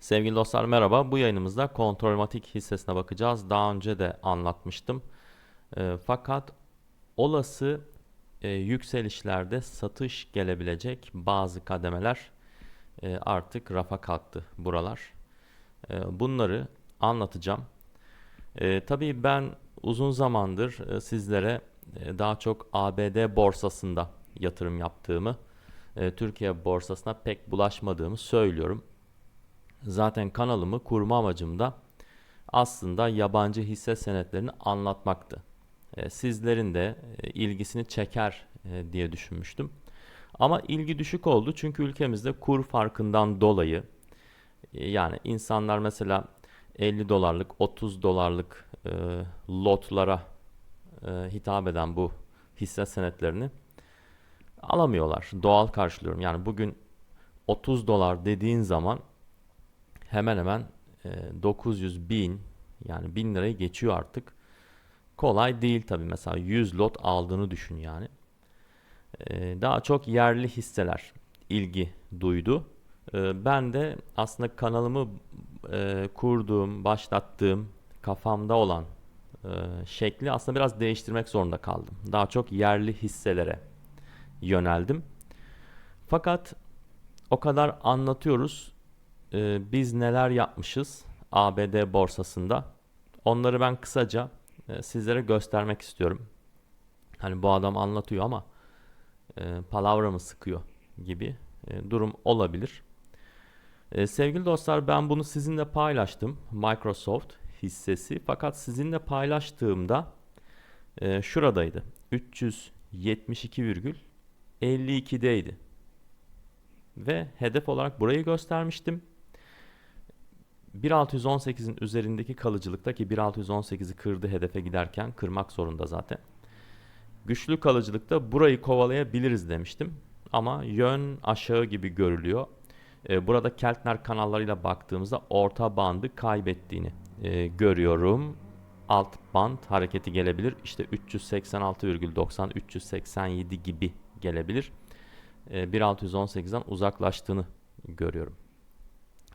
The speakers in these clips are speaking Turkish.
Sevgili dostlar merhaba. Bu yayınımızda kontrolmatik hissesine bakacağız. Daha önce de anlatmıştım. E, fakat olası e, yükselişlerde satış gelebilecek bazı kademeler e, artık rafa kalktı buralar. E, bunları anlatacağım. E, tabii ben uzun zamandır e, sizlere e, daha çok ABD borsasında yatırım yaptığımı, e, Türkiye borsasına pek bulaşmadığımı söylüyorum. Zaten kanalımı kurma amacım da aslında yabancı hisse senetlerini anlatmaktı. E, sizlerin de e, ilgisini çeker e, diye düşünmüştüm. Ama ilgi düşük oldu çünkü ülkemizde kur farkından dolayı yani insanlar mesela 50 dolarlık 30 dolarlık e, lotlara e, hitap eden bu hisse senetlerini alamıyorlar. Doğal karşılıyorum. Yani bugün 30 dolar dediğin zaman hemen hemen e, 900 bin yani 1000 lirayı geçiyor artık. Kolay değil tabi mesela 100 lot aldığını düşün yani. E, daha çok yerli hisseler ilgi duydu. E, ben de aslında kanalımı e, kurduğum, başlattığım kafamda olan e, şekli aslında biraz değiştirmek zorunda kaldım. Daha çok yerli hisselere yöneldim. Fakat o kadar anlatıyoruz. Ee, biz neler yapmışız ABD borsasında. Onları ben kısaca e, sizlere göstermek istiyorum. Hani bu adam anlatıyor ama e, palavra mı sıkıyor gibi e, durum olabilir. E, sevgili dostlar ben bunu sizinle paylaştım. Microsoft hissesi. Fakat sizinle paylaştığımda e, şuradaydı. 372,52'deydi. Ve hedef olarak burayı göstermiştim. 1618'in üzerindeki kalıcılıkta ki 1618'i kırdı hedefe giderken kırmak zorunda zaten. Güçlü kalıcılıkta burayı kovalayabiliriz demiştim. Ama yön aşağı gibi görülüyor. Ee, burada Keltner kanallarıyla baktığımızda orta bandı kaybettiğini e, görüyorum. Alt band hareketi gelebilir. İşte 386,90 387 gibi gelebilir. E, 1618'den uzaklaştığını görüyorum.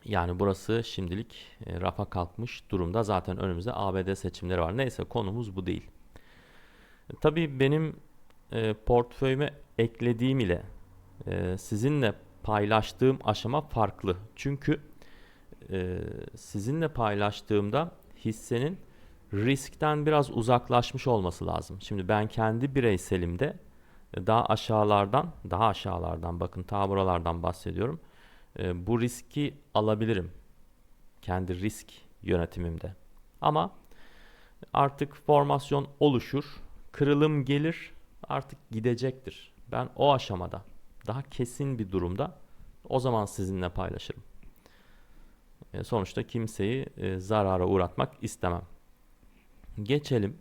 Yani burası şimdilik e, rafa kalkmış durumda. Zaten önümüzde ABD seçimleri var. Neyse konumuz bu değil. E, tabii benim e, portföyüme eklediğim ile e, sizinle paylaştığım aşama farklı. Çünkü e, sizinle paylaştığımda hissenin riskten biraz uzaklaşmış olması lazım. Şimdi ben kendi bireyselimde e, daha aşağılardan, daha aşağılardan bakın ta buralardan bahsediyorum. E, bu riski alabilirim. Kendi risk yönetimimde. Ama artık formasyon oluşur, kırılım gelir, artık gidecektir. Ben o aşamada daha kesin bir durumda o zaman sizinle paylaşırım. E, sonuçta kimseyi e, zarara uğratmak istemem. Geçelim.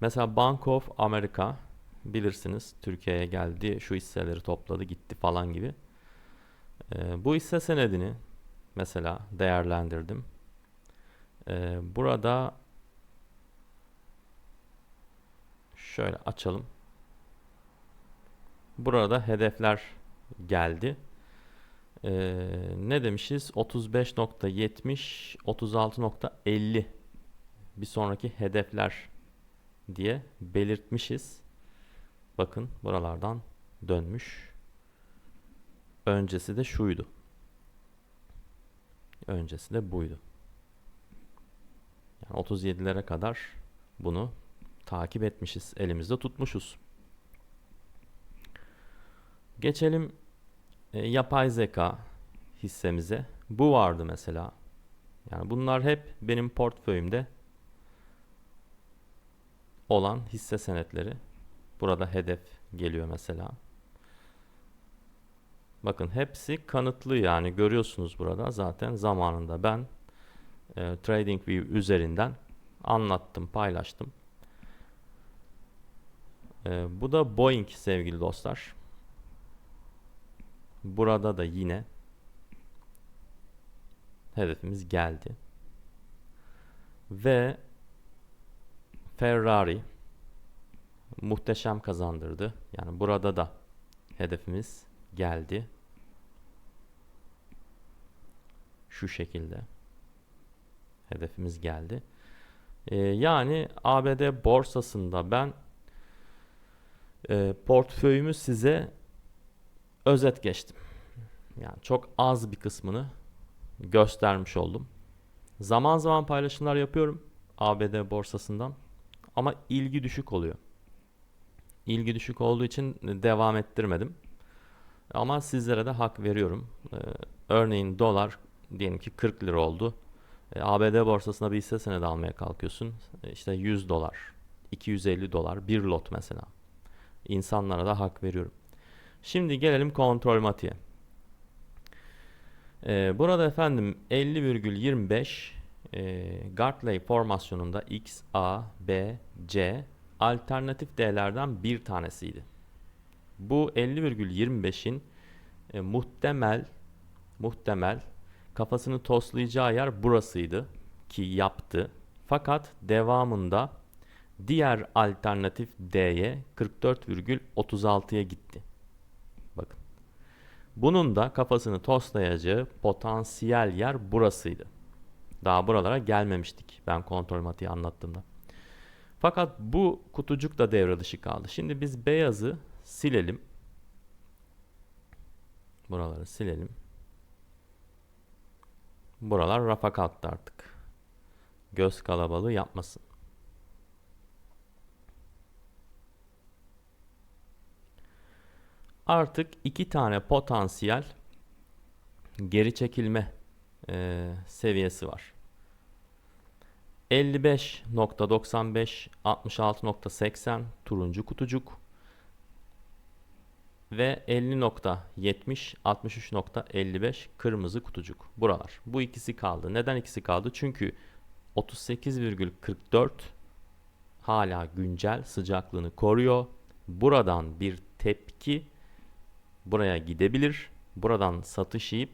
Mesela Bank of America bilirsiniz Türkiye'ye geldi, şu hisseleri topladı, gitti falan gibi. E, bu hisse senedini mesela değerlendirdim. E, burada şöyle açalım. Burada hedefler geldi. Ee, ne demişiz? 35.70, 36.50 bir sonraki hedefler diye belirtmişiz. Bakın buralardan dönmüş. Öncesi de şuydu. Öncesi de buydu. Yani 37'lere kadar bunu takip etmişiz. Elimizde tutmuşuz. Geçelim e, yapay zeka hissemize. Bu vardı mesela. Yani bunlar hep benim portföyümde olan hisse senetleri. Burada hedef geliyor mesela. Bakın hepsi kanıtlı yani görüyorsunuz burada zaten zamanında ben e, TradingView üzerinden anlattım, paylaştım. E, bu da Boeing sevgili dostlar. Burada da yine hedefimiz geldi. Ve Ferrari muhteşem kazandırdı. Yani burada da hedefimiz geldi. Şu şekilde. Hedefimiz geldi. Ee, yani ABD borsasında ben e, portföyümü size özet geçtim. Yani çok az bir kısmını göstermiş oldum. Zaman zaman paylaşımlar yapıyorum ABD borsasından ama ilgi düşük oluyor. İlgi düşük olduğu için devam ettirmedim. Ama sizlere de hak veriyorum. Ee, örneğin dolar diyelim ki 40 lira oldu. E, ABD borsasına bir hisse senedi almaya kalkıyorsun. E, işte 100 dolar, 250 dolar bir lot mesela. İnsanlara da hak veriyorum. Şimdi gelelim kontrol matiğe. Ee, burada efendim 50,25 e, Gartley formasyonunda X, A, B, C alternatif değerlerden bir tanesiydi. Bu 50,25'in e, muhtemel muhtemel kafasını toslayacağı yer burasıydı ki yaptı. Fakat devamında diğer alternatif D'ye 44,36'ya gitti. Bakın. Bunun da kafasını toslayacağı potansiyel yer burasıydı. Daha buralara gelmemiştik ben kontrol matiği anlattığımda. Fakat bu kutucuk da devre dışı kaldı. Şimdi biz beyazı silelim. Buraları silelim. Buralar rafa kalktı artık. Göz kalabalığı yapmasın. Artık iki tane potansiyel geri çekilme e, seviyesi var. 55.95 66.80 turuncu kutucuk ve 50.70 63.55 kırmızı kutucuk. Buralar. Bu ikisi kaldı. Neden ikisi kaldı? Çünkü 38,44 hala güncel sıcaklığını koruyor. Buradan bir tepki buraya gidebilir. Buradan satış yiyip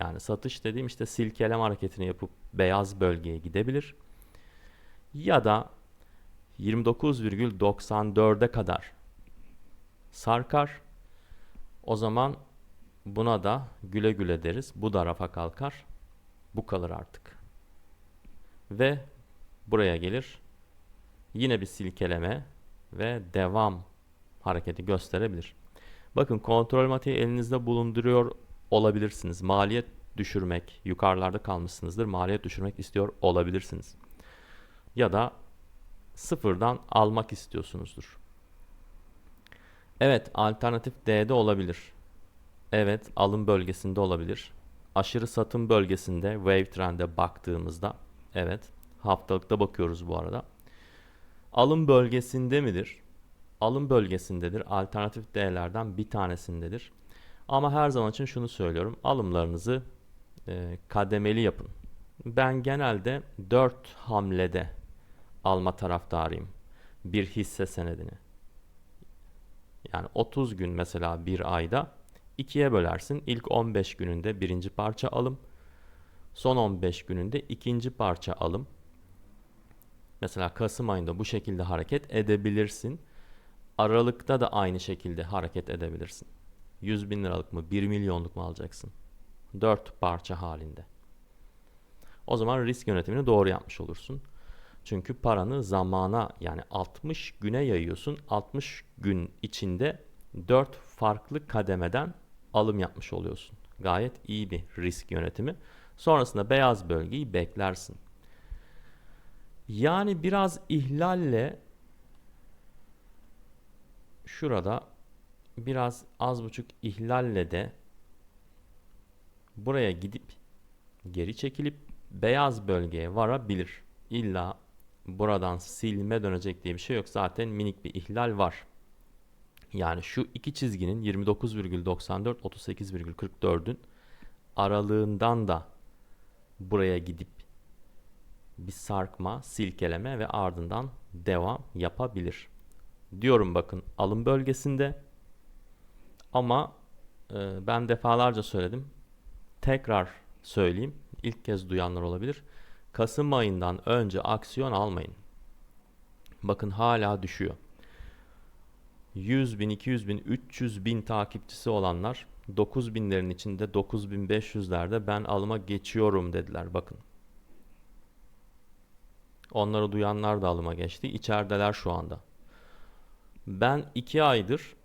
yani satış dediğim işte silkeleme hareketini yapıp beyaz bölgeye gidebilir. Ya da 29,94'e kadar sarkar. O zaman buna da güle güle deriz. Bu da rafa kalkar. Bu kalır artık. Ve buraya gelir. Yine bir silkeleme ve devam hareketi gösterebilir. Bakın kontrol matiği elinizde bulunduruyor olabilirsiniz. Maliyet düşürmek, yukarılarda kalmışsınızdır. Maliyet düşürmek istiyor olabilirsiniz. Ya da sıfırdan almak istiyorsunuzdur. Evet, alternatif D'de olabilir. Evet, alım bölgesinde olabilir. Aşırı satım bölgesinde wave trend'e baktığımızda evet, haftalıkta bakıyoruz bu arada. Alım bölgesinde midir? Alım bölgesindedir. Alternatif değerlerden bir tanesindedir. Ama her zaman için şunu söylüyorum. Alımlarınızı e, kademeli yapın. Ben genelde 4 hamlede alma taraftarıyım. Bir hisse senedini. Yani 30 gün mesela bir ayda ikiye bölersin. İlk 15 gününde birinci parça alım. Son 15 gününde ikinci parça alım. Mesela Kasım ayında bu şekilde hareket edebilirsin. Aralıkta da aynı şekilde hareket edebilirsin. 100 bin liralık mı 1 milyonluk mu alacaksın? 4 parça halinde. O zaman risk yönetimini doğru yapmış olursun. Çünkü paranı zamana yani 60 güne yayıyorsun. 60 gün içinde 4 farklı kademeden alım yapmış oluyorsun. Gayet iyi bir risk yönetimi. Sonrasında beyaz bölgeyi beklersin. Yani biraz ihlalle şurada biraz az buçuk ihlalle de buraya gidip geri çekilip beyaz bölgeye varabilir. İlla buradan silme dönecek diye bir şey yok. Zaten minik bir ihlal var. Yani şu iki çizginin 29,94 38,44'ün aralığından da buraya gidip bir sarkma, silkeleme ve ardından devam yapabilir. Diyorum bakın alım bölgesinde ama e, ben defalarca söyledim. Tekrar söyleyeyim. İlk kez duyanlar olabilir. Kasım ayından önce aksiyon almayın. Bakın hala düşüyor. 100 bin, 200 bin, 300 bin takipçisi olanlar 9 binlerin içinde 9500'lerde ben alıma geçiyorum dediler bakın. Onları duyanlar da alıma geçti. İçerideler şu anda. Ben 2 aydır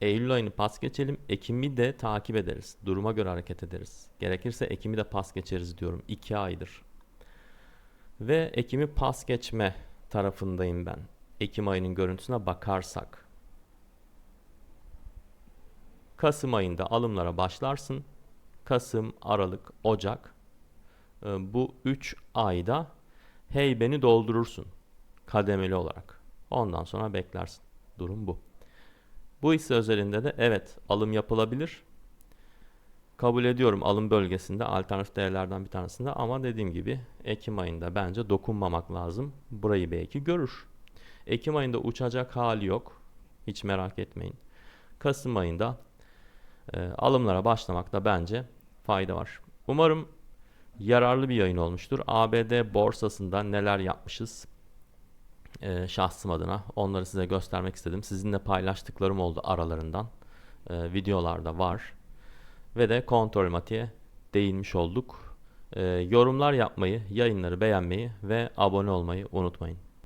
Eylül ayını pas geçelim. Ekim'i de takip ederiz. Duruma göre hareket ederiz. Gerekirse Ekim'i de pas geçeriz diyorum. 2 aydır. Ve Ekim'i pas geçme tarafındayım ben. Ekim ayının görüntüsüne bakarsak. Kasım ayında alımlara başlarsın. Kasım, Aralık, Ocak. Ee, Bu 3 ayda heybeni doldurursun. Kademeli olarak. Ondan sonra beklersin. Durum bu. Bu hisse özelinde de evet alım yapılabilir. Kabul ediyorum alım bölgesinde alternatif değerlerden bir tanesinde ama dediğim gibi Ekim ayında bence dokunmamak lazım. Burayı belki görür. Ekim ayında uçacak hali yok. Hiç merak etmeyin. Kasım ayında e, alımlara başlamakta bence fayda var. Umarım yararlı bir yayın olmuştur. ABD borsasında neler yapmışız e, şahsım adına onları size göstermek istedim. Sizinle paylaştıklarım oldu aralarından. E, videolarda var. Ve de kontrol matiğe değinmiş olduk. E, yorumlar yapmayı, yayınları beğenmeyi ve abone olmayı unutmayın.